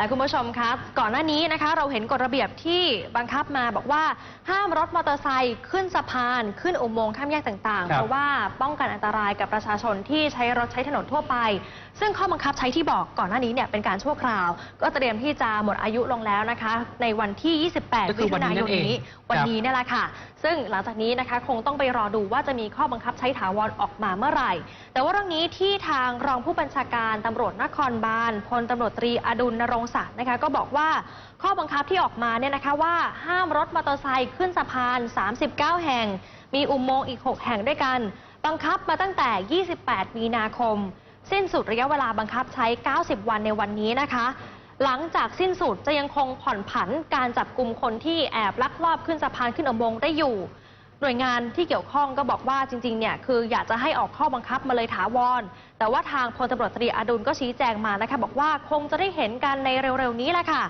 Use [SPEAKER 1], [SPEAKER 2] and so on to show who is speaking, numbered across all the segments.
[SPEAKER 1] และคุณผู้ชมคะก่อนหน้านี้นะคะ เราเห็นกฎระเบียบที่บังคับมาบอกว่าห้ามรถมอเตอร์ไซค์ขึ้นสะพาน ขึ้นอุโมงค์ข้ามแยกต่างๆ
[SPEAKER 2] ครับ
[SPEAKER 1] เพราะว่าป้องกันอันตรายกับประชาชนที่ใช้รถใช้ถนนทั่วไป ซึ่งข้อบังคับใช้ที่บอกก่อนหน้านี้เนี่ยเป็นการชั่วคราว ก็เตรียมที่จะหมดอายุลงแล้วนะคะ ในวันที่28
[SPEAKER 2] ก็คื
[SPEAKER 1] มิ
[SPEAKER 2] อวั
[SPEAKER 1] ถุ
[SPEAKER 2] นนี้
[SPEAKER 1] นาย
[SPEAKER 2] นั่
[SPEAKER 1] น
[SPEAKER 2] นเอง
[SPEAKER 1] นี้วัน
[SPEAKER 2] ครับ
[SPEAKER 1] นี้นี่แหละค่ะ ซึ่งหลังจากนี้นะคะคงต้องไปรอดูว่าจะมีข้อบังคับใช้ถาวรออกมาเมื่อไหร่ แต่ว่าเรื่องนี้ที่ทางรองผู้บัญชาการตำรวจนครบาลพลตำรวจตรีอดุลนรงศักดิ์นะคะก็บอกว่าข้อบังคับที่ออกมาเนี่ยนะคะว่าห้ามรถมอเตอร์ไซค์ขึ้นสะพาน 39 แห่ง มีอุโมงค์อีก 6 แห่งด้วยกัน บังคับมาตั้งแต่ 28 มีนาคม สิ้นสุดระยะเวลาบังคับใช้ 90 วันในวันนี้นะคะ หลังจากสิ้นสุดจะยังคงผ่อนผันการจับกลุ่มคนที่แอบลักลอบขึ้นสะพานขึ้นอุโมงค์ได้อยู่ หน่วยงานที่เกี่ยวข้องก็บอกว่าจริงๆ เนี่ยคืออยากจะให้ออกข้อบังคับมาเลยถาวร แต่ว่าทางพลตำรวจตรีอดุลก็ชี้แจงมานะคะ บอกว่าคงจะได้เห็นกันในเร็วๆ นี้แหละค่ะ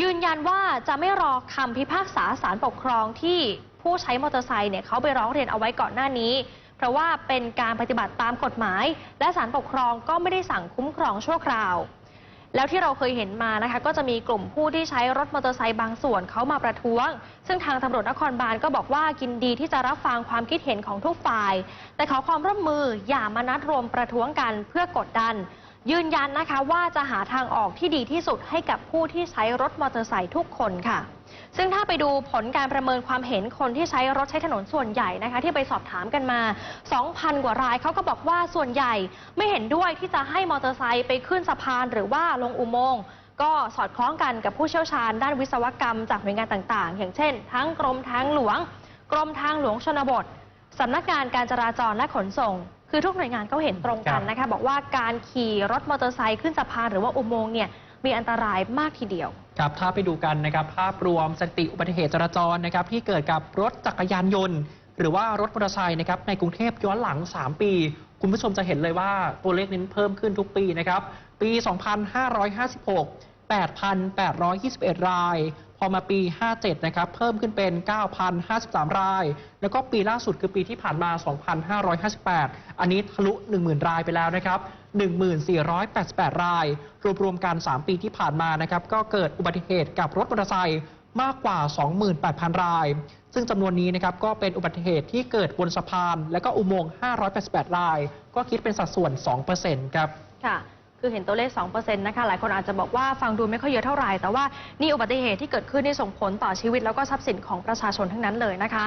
[SPEAKER 1] ยืนยันว่าจะไม่รอคำพิพากษาศาลปกครองที่ผู้ใช้มอเตอร์ไซค์เนี่ยเขาไปร้องเรียนเอาไว้ก่อนหน้านี้ เพราะว่าเป็นการปฏิบัติตามกฎหมาย และศาลปกครองก็ไม่ได้สั่งคุ้มครองชั่วคราว แล้วที่เราเคยเห็นมานะคะ ก็จะมีกลุ่มผู้ที่ใช้รถมอเตอร์ไซค์บางส่วนเขามาประท้วง ซึ่งทางตำรวจนครบาลก็บอกว่ากินดีที่จะรับฟังความคิดเห็นของทุกฝ่าย แต่ขอความร่วมมืออย่ามานัดรวมประท้วงกันเพื่อกดดัน ยืนยันนะคะว่าจะหาทางออกที่ดีที่สุดให้กับผู้ที่ใช้รถมอเตอร์ไซค์ทุกคนค่ะ ซึ่งถ้าไปดูผลการประเมินความเห็นคนที่ใช้รถใช้ถนนส่วนใหญ่นะคะ ที่ไปสอบถามกันมา 2,000 กว่ารายเขาก็บอกว่าส่วนใหญ่ไม่เห็นด้วยที่จะให้มอเตอร์ไซค์ไปขึ้นสะพานหรือว่าลงอุโมงค์ก็สอดคล้องกันกับผู้เชี่ยวชาญด้านวิศวกรรมจากหน่วยงานต่างๆ อย่างเช่น ทั้งกรมทางหลวง กรมทางหลวงชนบทสำนักงานการจราจรและขนส่ง คือทุกหน่วยงานเขาเห็นตรงกันนะคะ บอกว่าการขี่รถมอเตอร์ไซค์ขึ้นสะพานหรือว่าอุโมงค์เนี่ยมีอันตรายมากทีเดียว
[SPEAKER 2] ครับถ้าไปดูกันนะครับภาพรวมสถิติอุบัติเหตุจราจรนะครับที่เกิดกับรถจักรยานยนต์ หรือว่ารถมอเตอร์ไซค์นะครับในกรุงเทพย้อนหลัง 3 ปี คุณผู้ชมจะเห็นเลยว่าตัวเลขนี้เพิ่มขึ้นทุกปีนะครับปี 2556 8,821 ราย พอมาปี 57 นะครับ เพิ่มขึ้นเป็น 9,053 ราย แล้วก็ปีล่าสุดคือปีที่ผ่านมา 2,558 อันนี้ทะลุ 10,000 รายไปแล้วนะครับ 1488 ราย รวมๆกัน 3 ปีที่ผ่านมานะครับ ก็เกิดอุบัติเหตุกับรถมอเตอร์ไซค์มากกว่า 28,000 ราย ซึ่งจำนวนนี้นะครับก็เป็นอุบัติเหตุที่เกิดบนสะพาน และก็อุโมงค์ 588 ราย ก็คิดเป็นสัดส่วน 2%ครับ
[SPEAKER 1] ค่ะ คือเห็นตัวเลข 2%นะคะ หลายคนอาจจะบอกว่าฟังดูไม่ค่อยเยอะเท่าไหร่ แต่ว่านี่อุบัติเหตุที่เกิดขึ้นนี่ส่งผลต่อชีวิตแล้วก็ทรัพย์สินของประชาชนทั้งนั้นเลยนะคะ